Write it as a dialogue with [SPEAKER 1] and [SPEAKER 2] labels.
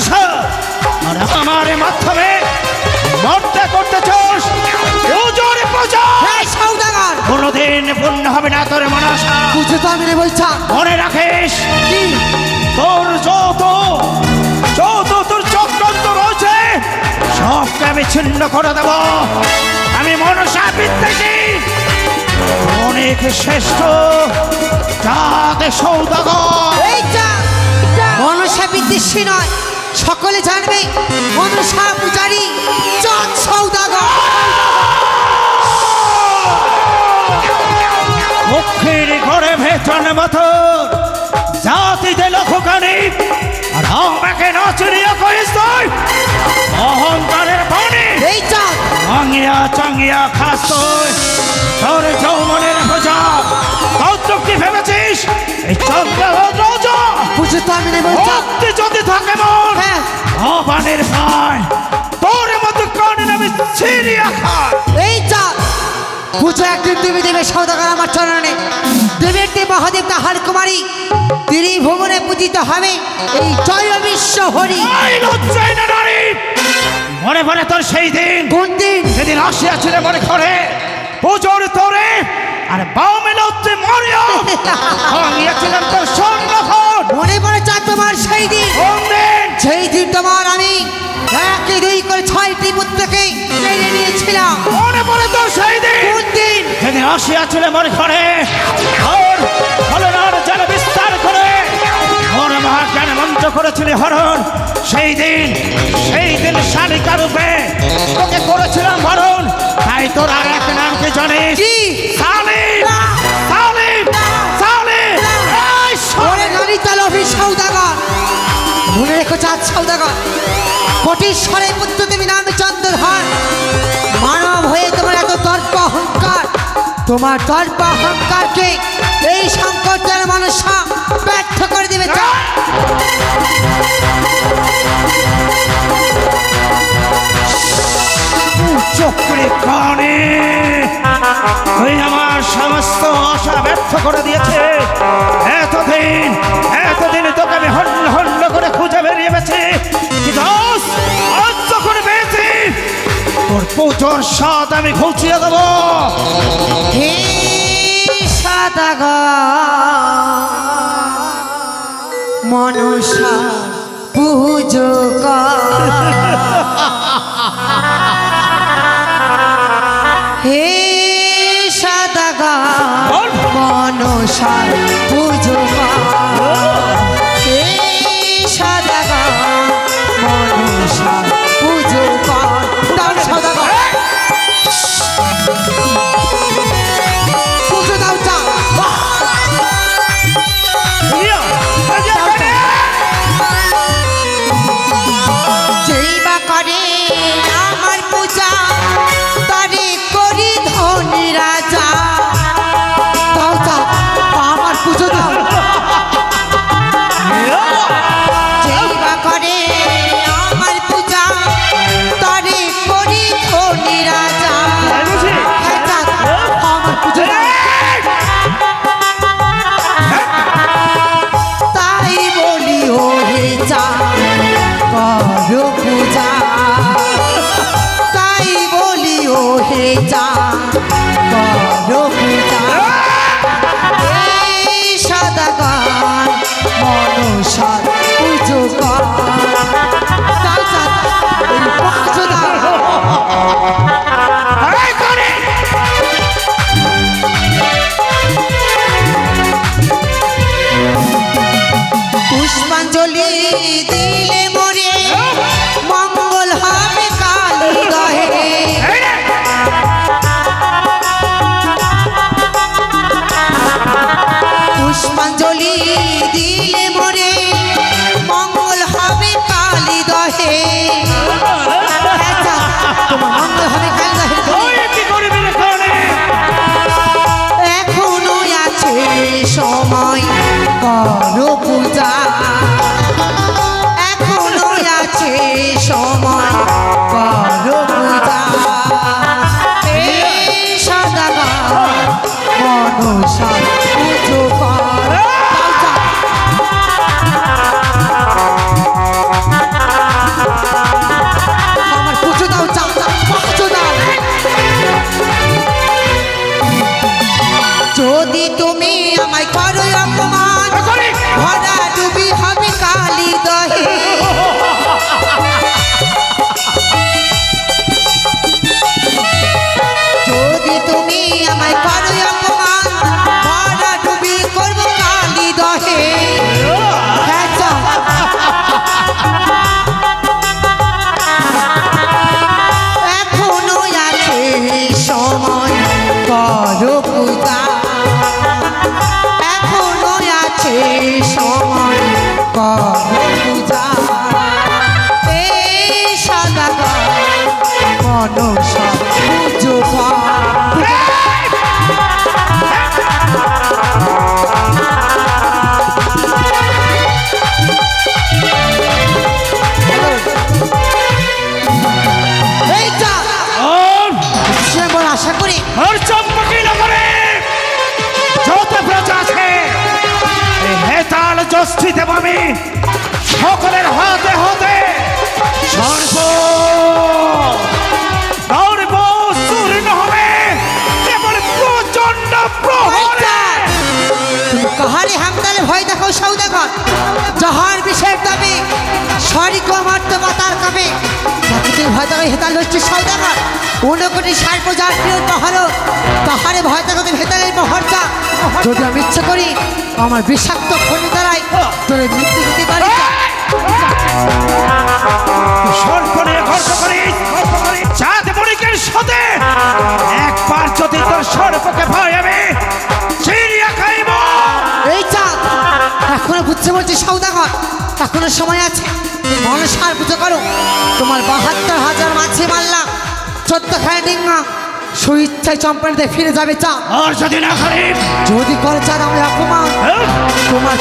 [SPEAKER 1] মনসা আর আমার মাধ্যমে মর্দা করতে চাস?
[SPEAKER 2] সৌদাগর
[SPEAKER 1] কোনোদিন পূর্ণ হবে না তোর মনসা
[SPEAKER 2] বুঝে তো আমি বলছা।
[SPEAKER 1] মনে রাখিস?
[SPEAKER 2] কি?
[SPEAKER 1] তোর যত যত তোর চক্রান্ত রয়েছে সবকে আমি ছিন্ন করে দেব। আমি মনসা বিদ্যেছি অনেক শ্রেষ্ঠ। যাতে সৌদাগর।
[SPEAKER 2] মনসা বিদ্বেষী নয়। সকলে জানবে মনসা পূজারী চাঁদ সৌদাগর।
[SPEAKER 1] মুখের ঘরে ভেতন মতো জাতিতে লক্ষকারী আর আমাকে নচরিয়া করিস তুই অহংকারের পানি
[SPEAKER 2] এই চাঁদ
[SPEAKER 1] ভাঙিয়া চাঙ্গিয়া খাস তুই তোর যৌবনের বোঝা কৌতুক কি ভেবেছিস? এই চন্দ্র রাজা।
[SPEAKER 2] বুঝে তো আমি রে বলছা এই একদিন তুমি দেবে সৌদাগর আমার চরণে। দেবের দেব মহাদেব তাহার কুমারী তিনি ভুবনে পূজিত হবে এই জয় বিশ্ব হরি।
[SPEAKER 1] মনে মনে তোর সেই দিন।
[SPEAKER 2] কোন দিন?
[SPEAKER 1] সেদিন আসিয়াছিল মনে করে পুজোর তোরে আর বামে লজ্জে মরিয়া। ভাঙিয়াছিলাম তোর স্বর্ণ।
[SPEAKER 2] ছয়টি পুত্রকে নিয়েছিলাম।
[SPEAKER 1] মনে পড়ে তোর সেই দিন।
[SPEAKER 2] কোন দিন?
[SPEAKER 1] সেদিন আসিয়াছিল করে ওর ফলনার জল বিস্তার করে ওর মহাজ্ঞান মন্ত্র করেছিলি হরণ। সেই দিন সেই দিন শালিকা রূপে তোকে করেছিলাম হরণ। তাই তোর আর এক নাম কি জানিস?
[SPEAKER 2] ওরে নারী তালভি সৌদাগর। মনে রেখো চাঁদ সৌদাগর। কোটিশ্বরে পুত্র দেবী নামে চন্দ্রধর মানব হয়ে তোমার এত দর্প অহংকার। তোমার দর্প অহংকারকে এই সংকটের মানুষা ব্যর্থ করে দেবে।
[SPEAKER 1] চক্রে কানে তুই আমার সমস্ত আশা ব্যর্থ করে দিয়েছে। এতদিন এতদিন তোকে আমি হল্ল তোর পুজোর স্বাদ আমি ঘুচিয়ে দেবো।
[SPEAKER 2] হে মনসা পুজো হে সদাগর মনসা করো পূজা।
[SPEAKER 1] তাই
[SPEAKER 2] বলি ও হে করো পূজা। এই মনসার পুজো এই
[SPEAKER 1] করে।
[SPEAKER 2] পুষ্পাঞ্জলি দিলে মরে মঙ্গল হবে কালী দহে। আচ্ছা, তোমার মঙ্গল হবে কালী দহে? এখনও আছে সময় করো পূজা। এখনও আছে সময় করো পূজা। মনসা পুজো কর। যদি তুমি আমায় করো অপমান ভরা ডুবি হবে কালি দহে। যদি তুমি আমায় করো অপমান ভরা
[SPEAKER 1] ডুবি করব কালি দহে। এখনও আছে সময় করো আমি সকলের হাতে হাতে সর্ব সর্ব চূর্ণ হবে। কেবল প্রচণ্ড প্রহরে।
[SPEAKER 2] তুমি ভয় দেখো সৌদাগর। জহার বিষের দাবি সরি কমার্ত বাতার কবে? তুমি ভয় থাকবে হেতাল হচ্ছে সৌদাগর ঊনকোটি ষাট প্রজার প্রিয় মহল তাহারে ভয় তুমি হেতালের মহরটা যদি আমি ইচ্ছে করি, আমার বিষাক্ত ফোন দ্বারাই তোর মৃত্যু দিতে পারি। এখনও সময় আছে। মনসার পুজো করো। তোমার বাহাত্তর হাজার মাছি মারলাম। চোদ্দ খায় ডিঙ্গা। সুইচ্ছায় চম্পানিতে ফিরে যাবে চা।
[SPEAKER 1] আর যদি না
[SPEAKER 2] যদি করে চাঁদ আমি অপমান।
[SPEAKER 1] হ্যাঁ?
[SPEAKER 2] তোমার